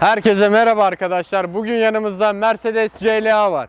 Herkese merhaba arkadaşlar. Bugün yanımızda Mercedes CLA var.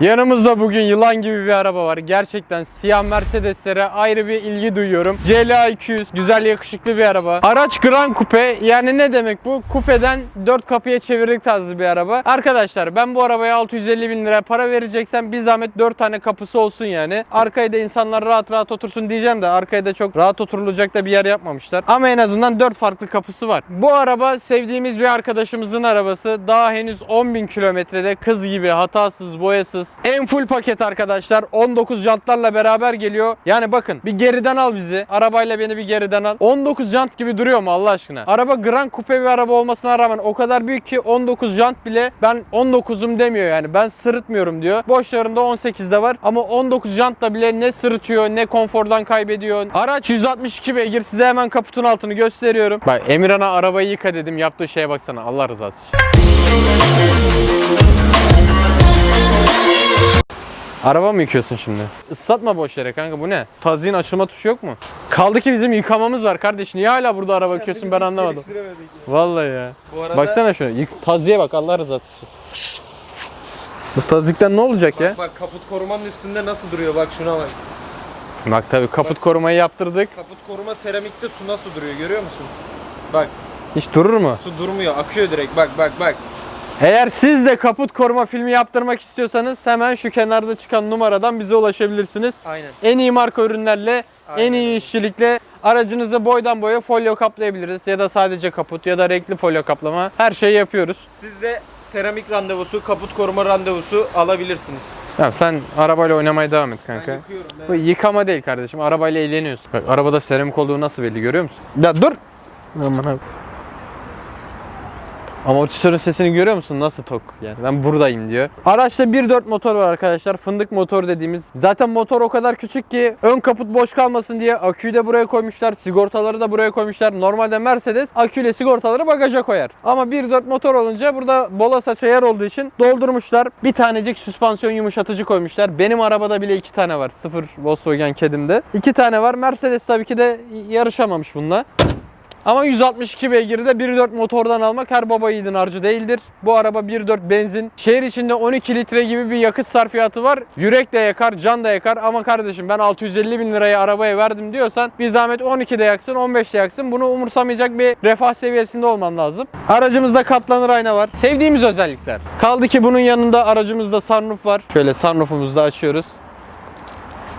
Yanımızda bugün yılan gibi bir araba var. Gerçekten siyah Mercedeslere ayrı bir ilgi duyuyorum. CLA 200 güzel yakışıklı bir araba. Araç Grand Coupe yani ne demek bu? Kupeden 4 kapıya çevirdik tarzı bir araba. Arkadaşlar ben bu arabaya 650 bin lira para vereceksem bir zahmet 4 tane kapısı olsun yani. Arkaya da insanlar rahat rahat otursun diyeceğim de arkaya da çok rahat oturulacak da bir yer yapmamışlar. Ama en azından 4 farklı kapısı var. Bu araba sevdiğimiz bir arkadaşımızın arabası. Daha henüz 10 bin kilometrede kız gibi hatasız boyasız. En full paket arkadaşlar. 19 jantlarla beraber geliyor. Yani bakın bir geriden al bizi. Arabayla beni bir geriden al. 19 jant gibi duruyor mu Allah aşkına? Araba Grand Coupe bir araba olmasına rağmen o kadar büyük ki 19 jant bile ben 19'um demiyor yani. Ben sırıtmıyorum diyor. Boşlarında 18'de var ama 19 jantla bile ne sırıtıyor ne konfordan kaybediyor. Araç 162 beygir. Size hemen kaputun altını gösteriyorum. Bak Emirhan'a arabayı yıka dedim. Yaptığı şeye baksana. Allah rızası için. Araba mı yıkıyorsun şimdi? Islatma boş yere kanka bu ne? Taziğin açılma tuşu yok mu? Kaldı ki bizim yıkamamız var kardeş. Niye hala burada araba yıkıyorsun ben anlamadım. Vallahi ya. Bu arada Baksana şuna. Yık, taziye bak Allah rızası için. Bu tazikten ne olacak ya? bak kaput korumanın üstünde nasıl duruyor bak şuna bak. Bak tabii kaput korumayı yaptırdık. Kaput koruma seramikte su nasıl duruyor görüyor musun? Bak Hiç durur mu? su durmuyor akıyor direkt bak bak bak. Eğer siz de kaput koruma filmi yaptırmak istiyorsanız hemen şu kenarda çıkan numaradan bize ulaşabilirsiniz. Aynen. En iyi marka ürünlerle, en Aynen iyi öyle. işçilikle aracınızı boydan boya folyo kaplayabiliriz. Ya da sadece kaput ya da renkli folyo kaplama. Her şeyi yapıyoruz. Siz de seramik randevusu, kaput koruma randevusu alabilirsiniz. Ya sen arabayla oynamaya devam et Ben kanka. yıkıyorum. Bu Evet. yıkama değil kardeşim. Arabayla eğleniyorsun. Bak arabada seramik olduğu nasıl belli görüyor musun? Ya dur. Aman abi. Amortisörün sesini görüyor musun? Nasıl tok yani. Ben buradayım diyor. Araçta 1.4 motor var arkadaşlar. Fındık motor dediğimiz. Zaten motor o kadar küçük ki ön kaput boş kalmasın diye aküyü de buraya koymuşlar. Sigortaları da buraya koymuşlar. Normalde Mercedes aküyle sigortaları bagaja koyar. Ama 1.4 motor olunca burada bola saça yer olduğu için doldurmuşlar. Bir tanecik süspansiyon yumuşatıcı koymuşlar. Benim arabada bile iki tane var. Sıfır Volkswagen kedimde. İki tane var. Mercedes tabii ki de yarışamamış bununla. Ama 162 beygiri de 1.4 motordan almak her baba yiğidin harcı değildir. Bu araba 1.4 benzin. Şehir içinde 12 litre gibi bir yakıt sarfiyatı var. Yürek de yakar, can da yakar. Ama kardeşim ben 650 bin liraya arabaya verdim diyorsan bir zahmet 12'de yaksın, 15'de yaksın. Bunu umursamayacak bir refah seviyesinde olman lazım. Aracımızda katlanır ayna var. Sevdiğimiz özellikler. Kaldı ki bunun yanında aracımızda sunroof var. Şöyle sunroofumuzu da açıyoruz.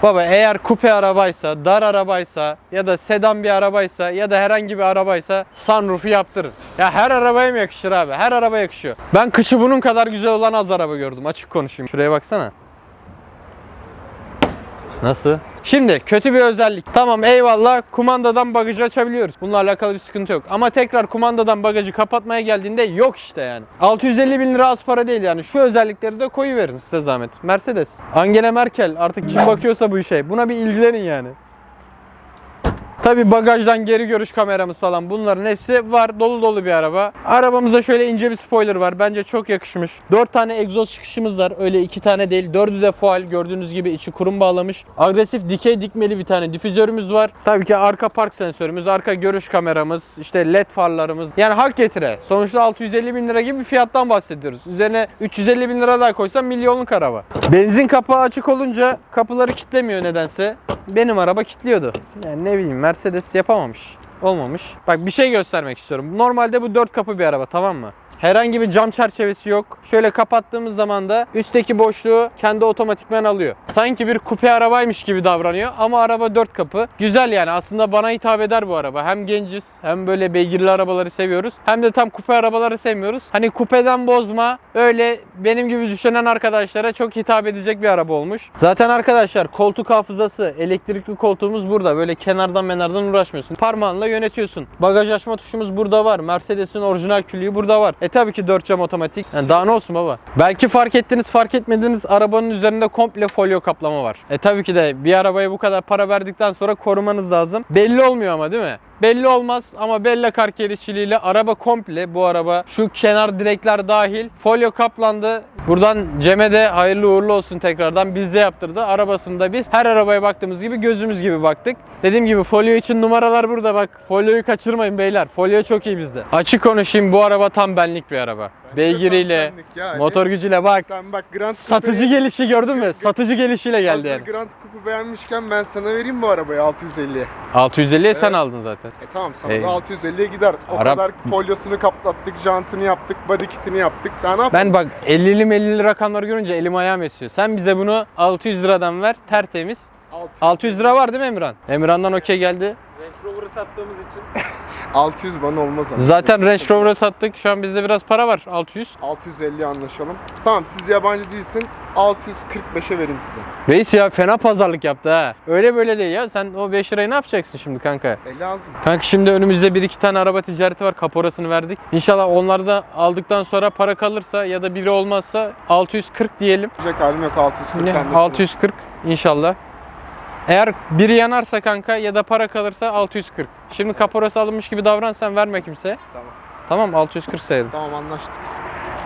Baba eğer kupe arabaysa, dar arabaysa ya da sedan bir arabaysa ya da herhangi bir arabaysa sunroof'u yaptırın. Ya her arabaya mı yakışır abi? Her araba yakışıyor. Ben kışı bunun kadar güzel olan az araba gördüm. Açık konuşayım. Şuraya baksana. Nasıl? Şimdi kötü bir özellik. Tamam eyvallah kumandadan bagajı açabiliyoruz. Bununla alakalı bir sıkıntı yok. Ama tekrar kumandadan bagajı kapatmaya geldiğinde yok işte yani. 650 bin lira az para değil yani. Şu özellikleri de koyuverin size zahmet. Mercedes. Angela Merkel artık kim bakıyorsa bu işe. Buna bir ilgilenin yani. Tabi bagajdan geri görüş kameramız falan bunların hepsi var. Dolu dolu bir araba. Arabamıza şöyle ince bir spoiler var. Bence çok yakışmış. 4 tane egzoz çıkışımız var. Öyle 2 tane değil. 4'ü de fual. Gördüğünüz gibi içi kurum bağlamış. Agresif dikey dikmeli bir tane difüzörümüz var. Tabii ki arka park sensörümüz, arka görüş kameramız, işte led farlarımız. Yani hak getire. Sonuçta 650 bin lira gibi bir fiyattan bahsediyoruz. Üzerine 350 bin lira daha koysam milyonluk araba. Benzin kapağı açık olunca kapıları kilitlemiyor nedense. Benim araba kilitliyordu. Yani ne bileyim Mercedes yapamamış. Olmamış. Bak bir şey göstermek istiyorum. Normalde bu dört kapı bir araba tamam mı? Herhangi bir cam çerçevesi yok. Şöyle kapattığımız zaman da üstteki boşluğu kendi otomatikman alıyor. Sanki bir kupe arabaymış gibi davranıyor ama araba dört kapı. Güzel yani aslında bana hitap eder bu araba. Hem genciz hem böyle beygirli arabaları seviyoruz. Hem de tam kupe arabaları sevmiyoruz. Hani kupeden bozma öyle benim gibi düşünen arkadaşlara çok hitap edecek bir araba olmuş. Zaten arkadaşlar koltuk hafızası, elektrikli koltuğumuz burada. Böyle kenardan menardan uğraşmıyorsun. Parmağınla yönetiyorsun. Bagaj açma tuşumuz burada var. Mercedes'in orijinal küllüğü burada var. E tabii ki 4 cam otomatik. Yani daha ne olsun baba? Belki fark ettiniz fark etmediniz arabanın üzerinde komple folyo kaplama var. E tabii ki de bir arabaya bu kadar para verdikten sonra korumanız lazım. Belli olmuyor ama değil mi? Belli olmaz ama Bella kar kerişçiliğiyle araba komple bu araba şu kenar direkler dahil folyo kaplandı. Buradan Cem'e de hayırlı uğurlu olsun tekrardan bize yaptırdı. Arabasını da biz her arabaya baktığımız gibi gözümüz gibi baktık. Dediğim gibi folyo için numaralar burada bak. Folyoyu kaçırmayın beyler. Folyo çok iyi bizde. Açık konuşayım bu araba tam benlik bir araba. Beygiriyle, yani. motor gücüyle bak. Sen bak Grand Satıcı Coupe'yi- gelişi gördün mü? Satıcı gelişiyle geldi yani. Grand Coupe'u beğenmişken ben sana vereyim bu arabayı 650'ye. 650'ye sen Evet. aldın zaten. E tamam sana Ey. da 650'ye gider. O Arap- kadar folyosunu kaplattık, jantını yaptık, body kitini yaptık. Daha ne yapalım? Ben bak 50'li 50'li rakamları görünce elim ayağım esiyor. Sen bize bunu 600 liradan ver tertemiz. 600 lira var değil mi Emirhan? Emirhan'dan okey geldi. Rover'ı sattığımız için 600 bana olmaz ama. Zaten Range Rover'a sattık. Şu an bizde biraz para var. 600. 650 anlaşalım. Tamam siz yabancı değilsin. 645'e vereyim size. Reis ya fena pazarlık yaptı ha. Öyle böyle değil ya. Sen o 5 lirayı ne yapacaksın şimdi kanka? E lazım. Kanka şimdi önümüzde bir iki tane araba ticareti var. Kaporasını verdik. İnşallah onlar da aldıktan sonra para kalırsa ya da biri olmazsa 640 diyelim. Diyecek halim yok 640 Ne? anlaşalım. 640 inşallah. Eğer biri yanarsa kanka ya da para kalırsa 640. Şimdi kaporası alınmış gibi davran sen verme kimseye. Tamam. Tamam 640 sayalım. Tamam anlaştık.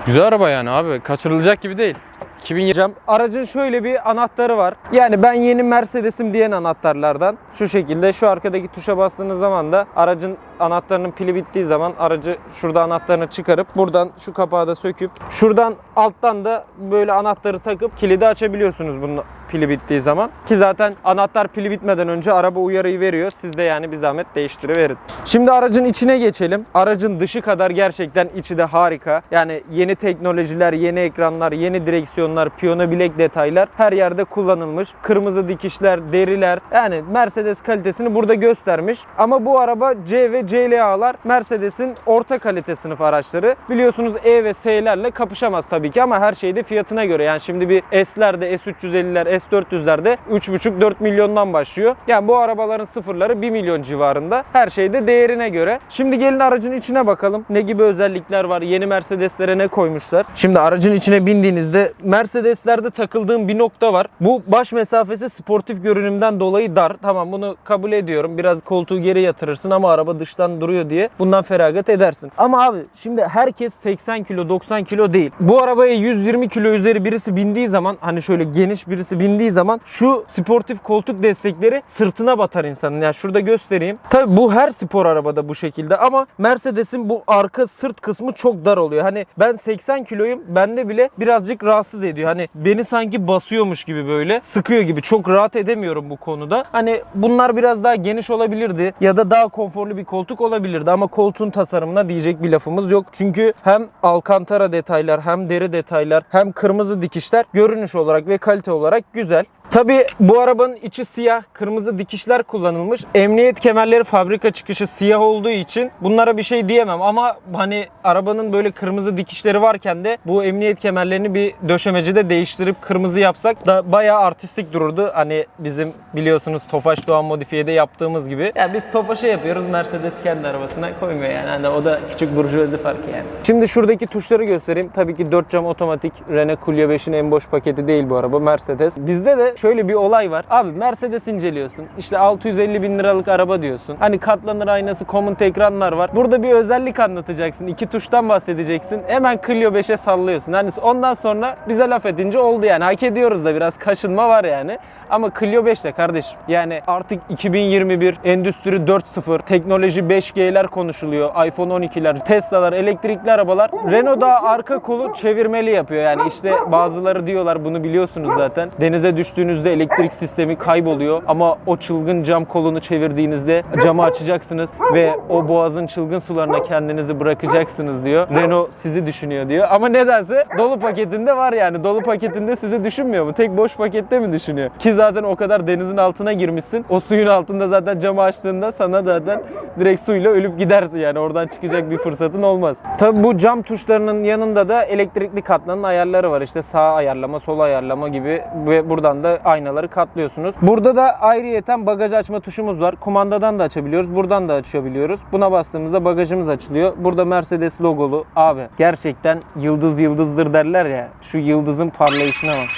Güzel araba yani abi. Kaçırılacak gibi değil. 2020 Hocam aracın şöyle bir anahtarı var. Yani ben yeni Mercedes'im diyen anahtarlardan şu şekilde şu arkadaki tuşa bastığınız zaman da aracın anahtarının pili bittiği zaman aracı şurada anahtarını çıkarıp buradan şu kapağı da söküp şuradan alttan da böyle anahtarı takıp kilidi açabiliyorsunuz bunun pili bittiği zaman. Ki zaten anahtar pili bitmeden önce araba uyarıyı veriyor. Siz de yani bir zahmet değiştiriverin. Şimdi aracın içine geçelim. Aracın dışı kadar gerçekten içi de harika. Yani yeni teknolojiler, yeni ekranlar, yeni direksiyonlar, piyano bilek detaylar her yerde kullanılmış. Kırmızı dikişler, deriler yani Mercedes kalitesini burada göstermiş. Ama bu araba C ve CLA'lar Mercedes'in orta kalite sınıf araçları. Biliyorsunuz E ve S'lerle kapışamaz tabii ki ama her şeyde fiyatına göre. Yani şimdi bir S'lerde, S350'ler, S400'lerde 3,5-4 milyondan başlıyor. Yani bu arabaların sıfırları 1 milyon civarında. Her şeyde değerine göre. Şimdi gelin aracın içine bakalım. Ne gibi özellikler var? Yeni Mercedes'lere ne koymuşlar? Şimdi aracın içine bindiğinizde Mercedes'lerde takıldığım bir nokta var. Bu baş mesafesi sportif görünümden dolayı dar. Tamam bunu kabul ediyorum. Biraz koltuğu geri yatırırsın ama araba dıştan duruyor diye bundan feragat edersin. Ama abi şimdi herkes 80 kilo 90 kilo değil. Bu arabaya 120 kilo üzeri birisi bindiği zaman hani şöyle geniş birisi bindiği zaman şu sportif koltuk destekleri sırtına batar insanın. Yani şurada göstereyim. Tabi bu her spor arabada bu şekilde ama Mercedes'in bu arka sırt kısmı çok dar oluyor. Hani ben 80 kiloyum bende bile birazcık rahatsız ediyor. Hani beni sanki basıyormuş gibi böyle sıkıyor gibi. Çok rahat edemiyorum bu konuda. Hani bunlar biraz daha geniş olabilirdi ya da daha konforlu bir koltuk olabilirdi ama koltuğun tasarımına diyecek bir lafımız yok. Çünkü hem alkantara detaylar hem deri detaylar hem kırmızı dikişler görünüş olarak ve kalite olarak güzel. Tabi bu arabanın içi siyah, kırmızı dikişler kullanılmış. Emniyet kemerleri fabrika çıkışı siyah olduğu için bunlara bir şey diyemem ama hani arabanın böyle kırmızı dikişleri varken de bu emniyet kemerlerini bir döşemecide değiştirip kırmızı yapsak da bayağı artistik dururdu. Hani bizim biliyorsunuz Tofaş Doğan modifiyede yaptığımız gibi. Yani biz Tofaş'a yapıyoruz Mercedes kendi arabasına koymuyor yani. Hani o da küçük burjuvazi farkı yani. Şimdi şuradaki tuşları göstereyim. Tabii ki 4 cam otomatik. Renault Clio 5'in en boş paketi değil bu araba. Mercedes. Bizde de şöyle bir olay var. Abi Mercedes inceliyorsun. İşte 650 bin liralık araba diyorsun. Hani katlanır aynası, common ekranlar var. Burada bir özellik anlatacaksın. iki tuştan bahsedeceksin. Hemen Clio 5'e sallıyorsun. Hani ondan sonra bize laf edince oldu yani. Hak ediyoruz da biraz kaşınma var yani. Ama Clio 5 de kardeşim. Yani artık 2021 Endüstri 4.0 teknoloji 5G'ler konuşuluyor. iPhone 12'ler, Tesla'lar, elektrikli arabalar. Renault da arka kolu çevirmeli yapıyor. Yani işte bazıları diyorlar bunu biliyorsunuz zaten. Denize düştüğünüzde elektrik sistemi kayboluyor ama o çılgın cam kolunu çevirdiğinizde camı açacaksınız ve o boğazın çılgın sularına kendinizi bırakacaksınız diyor. Renault sizi düşünüyor diyor. Ama nedense dolu paketinde var yani. Dolu paketinde sizi düşünmüyor mu? Tek boş pakette mi düşünüyor? Ki zaten o kadar denizin altına girmişsin. O suyun altında zaten camı açtığında sana zaten direkt suyla ölüp gidersin yani. Oradan çıkacak bir fırsatın olmaz. Tabi bu cam tuşlarının yanında da elektrikli katlanın ayarları var. İşte sağ ayarlama, sol ayarlama gibi ve buradan da aynaları katlıyorsunuz. Burada da ayrıyeten bagaj açma tuşumuz var. Kumandadan da açabiliyoruz. Buradan da açabiliyoruz. Buna bastığımızda bagajımız açılıyor. Burada Mercedes logolu. Abi gerçekten yıldız yıldızdır derler ya. Şu yıldızın parlayışına bak.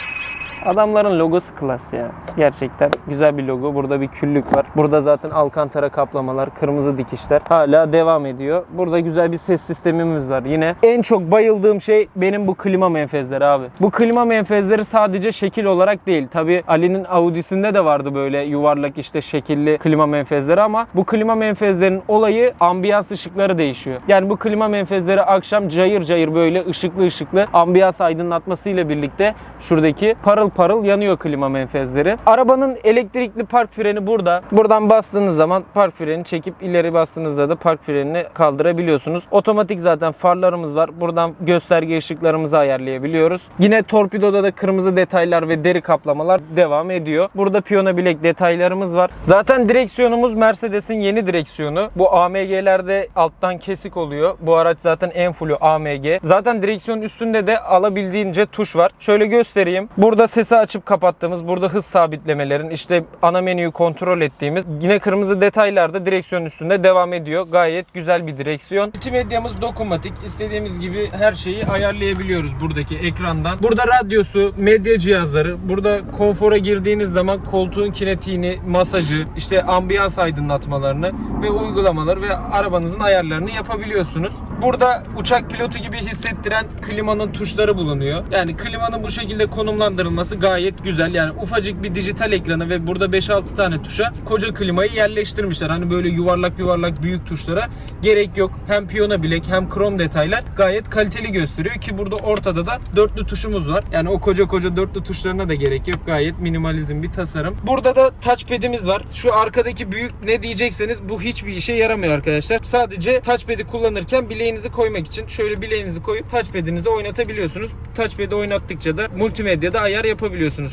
Adamların logosu klas ya. Gerçekten güzel bir logo. Burada bir küllük var. Burada zaten alkantara kaplamalar, kırmızı dikişler hala devam ediyor. Burada güzel bir ses sistemimiz var. Yine en çok bayıldığım şey benim bu klima menfezleri abi. Bu klima menfezleri sadece şekil olarak değil. Tabi Ali'nin Audi'sinde de vardı böyle yuvarlak işte şekilli klima menfezleri ama bu klima menfezlerin olayı ambiyans ışıkları değişiyor. Yani bu klima menfezleri akşam cayır cayır böyle ışıklı ışıklı ambiyans aydınlatmasıyla birlikte şuradaki parıl parıl yanıyor klima menfezleri. Arabanın elektrikli park freni burada. Buradan bastığınız zaman park freni çekip ileri bastığınızda da park frenini kaldırabiliyorsunuz. Otomatik zaten farlarımız var. Buradan gösterge ışıklarımızı ayarlayabiliyoruz. Yine torpidoda da kırmızı detaylar ve deri kaplamalar devam ediyor. Burada piyano bilek detaylarımız var. Zaten direksiyonumuz Mercedes'in yeni direksiyonu. Bu AMG'lerde alttan kesik oluyor. Bu araç zaten en fullü AMG. Zaten direksiyonun üstünde de alabildiğince tuş var. Şöyle göstereyim. Burada sesi açıp kapattığımız, burada hız sabitlemelerin, işte ana menüyü kontrol ettiğimiz yine kırmızı detaylar da direksiyonun üstünde devam ediyor. Gayet güzel bir direksiyon. Multimedyamız dokunmatik. İstediğimiz gibi her şeyi ayarlayabiliyoruz buradaki ekrandan. Burada radyosu, medya cihazları, burada konfora girdiğiniz zaman koltuğun kinetiğini, masajı, işte ambiyans aydınlatmalarını ve uygulamaları ve arabanızın ayarlarını yapabiliyorsunuz. Burada uçak pilotu gibi hissettiren klimanın tuşları bulunuyor. Yani klimanın bu şekilde konumlandırılması gayet güzel. Yani ufacık bir dijital ekranı ve burada 5-6 tane tuşa koca klimayı yerleştirmişler. Hani böyle yuvarlak yuvarlak büyük tuşlara gerek yok. Hem piyano bilek hem krom detaylar gayet kaliteli gösteriyor ki burada ortada da dörtlü tuşumuz var. Yani o koca koca dörtlü tuşlarına da gerek yok. Gayet minimalizm bir tasarım. Burada da touchpad'imiz var. Şu arkadaki büyük ne diyecekseniz bu hiçbir işe yaramıyor arkadaşlar. Sadece touchpad'i kullanırken bileğinizi koymak için şöyle bileğinizi koyup touchpad'inizi oynatabiliyorsunuz. Touchpad'i oynattıkça da multimedyada ayar yapabiliyorsunuz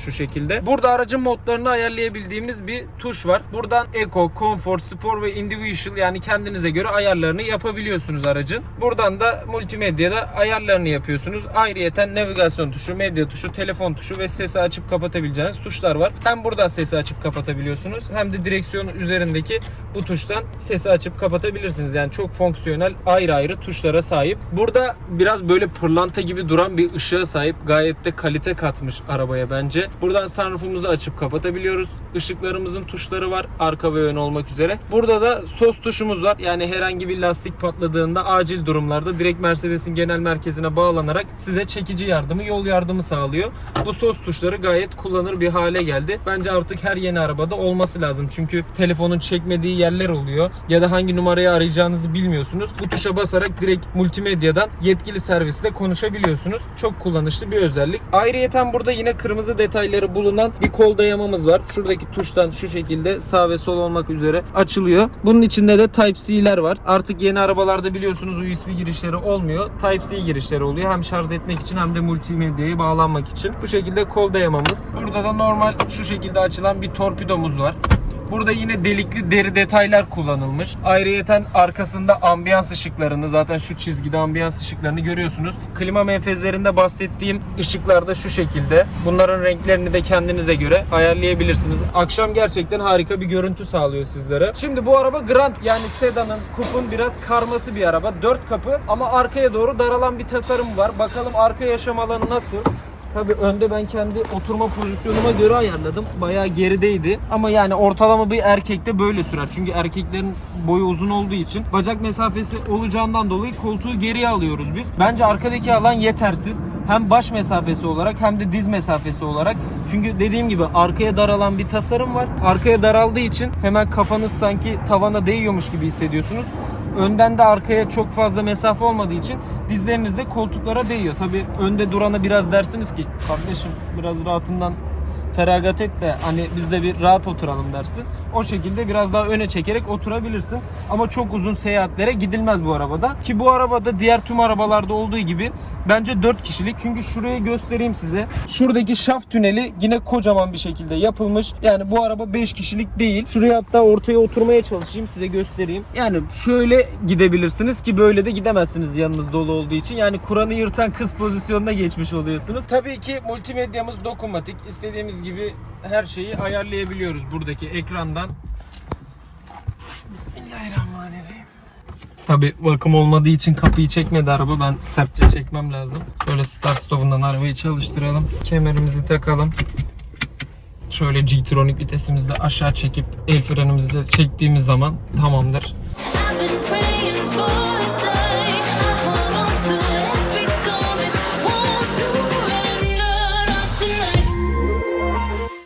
şu şekilde. Burada aracın modlarını ayarlayabildiğimiz bir tuş var. Buradan Eco, Comfort, Sport ve Individual yani kendinize göre ayarlarını yapabiliyorsunuz aracın. Buradan da multimedyada ayarlarını yapıyorsunuz. Ayrıyeten navigasyon tuşu, medya tuşu, telefon tuşu ve sesi açıp kapatabileceğiniz tuşlar var. Hem buradan sesi açıp kapatabiliyorsunuz hem de direksiyon üzerindeki bu tuştan sesi açıp kapatabilirsiniz. Yani çok fonksiyonel ayrı ayrı tuşlara sahip. Burada biraz böyle pırlanta gibi duran bir ışığa sahip. Gayet de kalite katmış arabaya bence. Buradan sunroofumuzu açıp kapatabiliyoruz. Işıklarımızın tuşları var. Arka ve ön olmak üzere. Burada da sos tuşumuz var. Yani herhangi bir lastik patladığında acil durumlarda direkt Mercedes'in genel merkezine bağlanarak size çekici yardımı, yol yardımı sağlıyor. Bu sos tuşları gayet kullanır bir hale geldi. Bence artık her yeni arabada olması lazım. Çünkü telefonun çekmediği yerler oluyor. Ya da hangi numarayı arayacağınızı bilmiyorsunuz. Bu tuşa basarak direkt multimedyadan yetkili servisle konuşabiliyorsunuz. Çok kullanışlı bir özellik. Ayrıyeten burada yine kırmızı detayları bulunan bir kol dayamamız var. Şuradaki tuştan şu şekilde sağ ve sol olmak üzere açılıyor. Bunun içinde de Type-C'ler var. Artık yeni arabalarda biliyorsunuz USB girişleri olmuyor. Type-C girişleri oluyor. Hem şarj etmek için hem de multimedyaya bağlanmak için. Bu şekilde kol dayamamız. Burada da normal şu şekilde açılan bir torpidomuz var. Burada yine delikli deri detaylar kullanılmış. Ayrıyeten arkasında ambiyans ışıklarını zaten şu çizgide ambiyans ışıklarını görüyorsunuz. Klima menfezlerinde bahsettiğim ışıklar da şu şekilde. Bunların renklerini de kendinize göre ayarlayabilirsiniz. Akşam gerçekten harika bir görüntü sağlıyor sizlere. Şimdi bu araba Grand yani sedanın, kupun biraz karması bir araba. Dört kapı ama arkaya doğru daralan bir tasarım var. Bakalım arka yaşam alanı nasıl? Tabii önde ben kendi oturma pozisyonuma göre ayarladım. Bayağı gerideydi. Ama yani ortalama bir erkekte böyle sürer. Çünkü erkeklerin boyu uzun olduğu için bacak mesafesi olacağından dolayı koltuğu geriye alıyoruz biz. Bence arkadaki alan yetersiz. Hem baş mesafesi olarak hem de diz mesafesi olarak. Çünkü dediğim gibi arkaya daralan bir tasarım var. Arkaya daraldığı için hemen kafanız sanki tavana değiyormuş gibi hissediyorsunuz. Önden de arkaya çok fazla mesafe olmadığı için dizleriniz de koltuklara değiyor. Tabi önde durana biraz dersiniz ki kardeşim biraz rahatından feragat et de hani biz de bir rahat oturalım dersin. O şekilde biraz daha öne çekerek oturabilirsin. Ama çok uzun seyahatlere gidilmez bu arabada. Ki bu arabada diğer tüm arabalarda olduğu gibi bence 4 kişilik. Çünkü şurayı göstereyim size. Şuradaki şaft tüneli yine kocaman bir şekilde yapılmış. Yani bu araba 5 kişilik değil. Şuraya hatta ortaya oturmaya çalışayım size göstereyim. Yani şöyle gidebilirsiniz ki böyle de gidemezsiniz yanınız dolu olduğu için. Yani Kur'an'ı yırtan kız pozisyonuna geçmiş oluyorsunuz. Tabii ki multimedyamız dokunmatik. İstediğimiz gibi her şeyi ayarlayabiliyoruz buradaki ekrandan. Bismillahirrahmanirrahim. Tabi bakım olmadığı için kapıyı çekmedi araba. Ben sertçe çekmem lazım. Şöyle start stop'undan arabayı çalıştıralım. Kemerimizi takalım. Şöyle G-Tronic vitesimizde aşağı çekip el frenimizi çektiğimiz zaman tamamdır.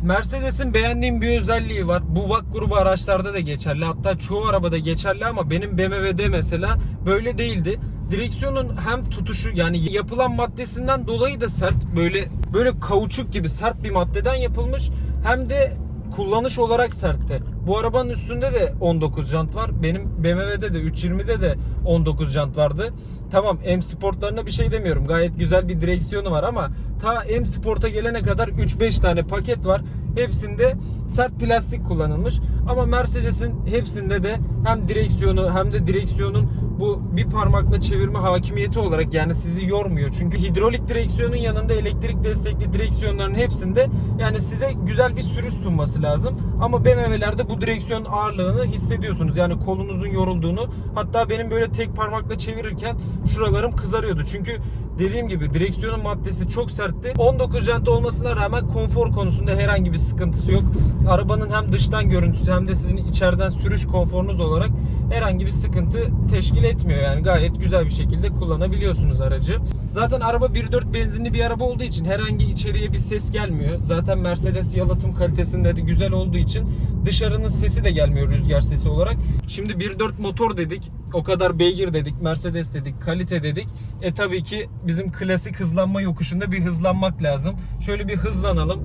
Mercedes'in beğendiğim bir özelliği var. Bu VAK grubu araçlarda da geçerli. Hatta çoğu arabada geçerli ama benim BMW'de mesela böyle değildi. Direksiyonun hem tutuşu yani yapılan maddesinden dolayı da sert böyle böyle kauçuk gibi sert bir maddeden yapılmış hem de kullanış olarak sertti. Bu arabanın üstünde de 19 jant var. Benim BMW'de de 320'de de 19 jant vardı. Tamam M Sportlarına bir şey demiyorum. Gayet güzel bir direksiyonu var ama ta M Sport'a gelene kadar 3-5 tane paket var. Hepsinde sert plastik kullanılmış. Ama Mercedes'in hepsinde de hem direksiyonu hem de direksiyonun bu bir parmakla çevirme hakimiyeti olarak yani sizi yormuyor. Çünkü hidrolik direksiyonun yanında elektrik destekli direksiyonların hepsinde yani size güzel bir sürüş sunması lazım. Ama BMW'lerde bu direksiyon ağırlığını hissediyorsunuz. Yani kolunuzun yorulduğunu. Hatta benim böyle tek parmakla çevirirken şuralarım kızarıyordu. Çünkü dediğim gibi direksiyonun maddesi çok sertti. 19 jant olmasına rağmen konfor konusunda herhangi bir sıkıntısı yok. Arabanın hem dıştan görüntüsü hem de sizin içeriden sürüş konforunuz olarak herhangi bir sıkıntı teşkil etmiyor. Yani gayet güzel bir şekilde kullanabiliyorsunuz aracı. Zaten araba 1.4 benzinli bir araba olduğu için herhangi içeriye bir ses gelmiyor. Zaten Mercedes yalıtım kalitesinde de güzel olduğu için dışarının sesi de gelmiyor rüzgar sesi olarak. Şimdi 1.4 motor dedik. O kadar beygir dedik, Mercedes dedik, kalite dedik. E tabii ki bizim klasik hızlanma yokuşunda bir hızlanmak lazım. Şöyle bir hızlanalım.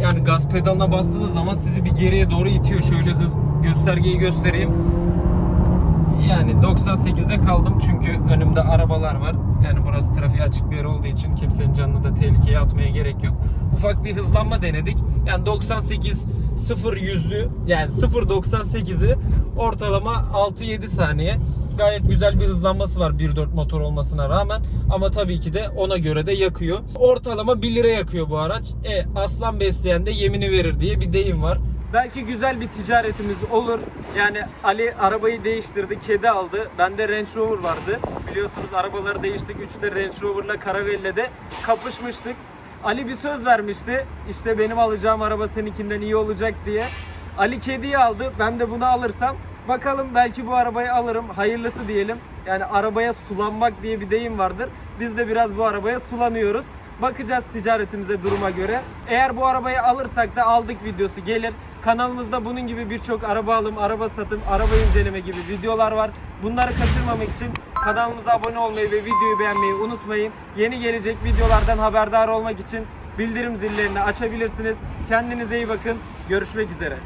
Yani gaz pedalına bastığınız zaman sizi bir geriye doğru itiyor. Şöyle hız göstergeyi göstereyim. Yani 98'de kaldım çünkü önümde arabalar var. Yani burası trafiğe açık bir yer olduğu için kimsenin canını da tehlikeye atmaya gerek yok. Ufak bir hızlanma denedik. Yani 98 0 yüzlü yani 0.98'i ortalama 6-7 saniye. Gayet güzel bir hızlanması var 1.4 motor olmasına rağmen. Ama tabii ki de ona göre de yakıyor. Ortalama 1 lira yakıyor bu araç. E aslan besleyen de yemini verir diye bir deyim var. Belki güzel bir ticaretimiz olur. Yani Ali arabayı değiştirdi, kedi aldı. Bende Range Rover vardı. Biliyorsunuz arabaları değiştik. Üçü de Range Rover'la Caravella'de kapışmıştık. Ali bir söz vermişti. İşte benim alacağım araba seninkinden iyi olacak diye. Ali kediyi aldı. Ben de bunu alırsam bakalım belki bu arabayı alırım. Hayırlısı diyelim. Yani arabaya sulanmak diye bir deyim vardır. Biz de biraz bu arabaya sulanıyoruz. Bakacağız ticaretimize duruma göre. Eğer bu arabayı alırsak da aldık videosu gelir. Kanalımızda bunun gibi birçok araba alım, araba satım, araba inceleme gibi videolar var. Bunları kaçırmamak için kanalımıza abone olmayı ve videoyu beğenmeyi unutmayın. Yeni gelecek videolardan haberdar olmak için bildirim zillerini açabilirsiniz. Kendinize iyi bakın. Görüşmek üzere.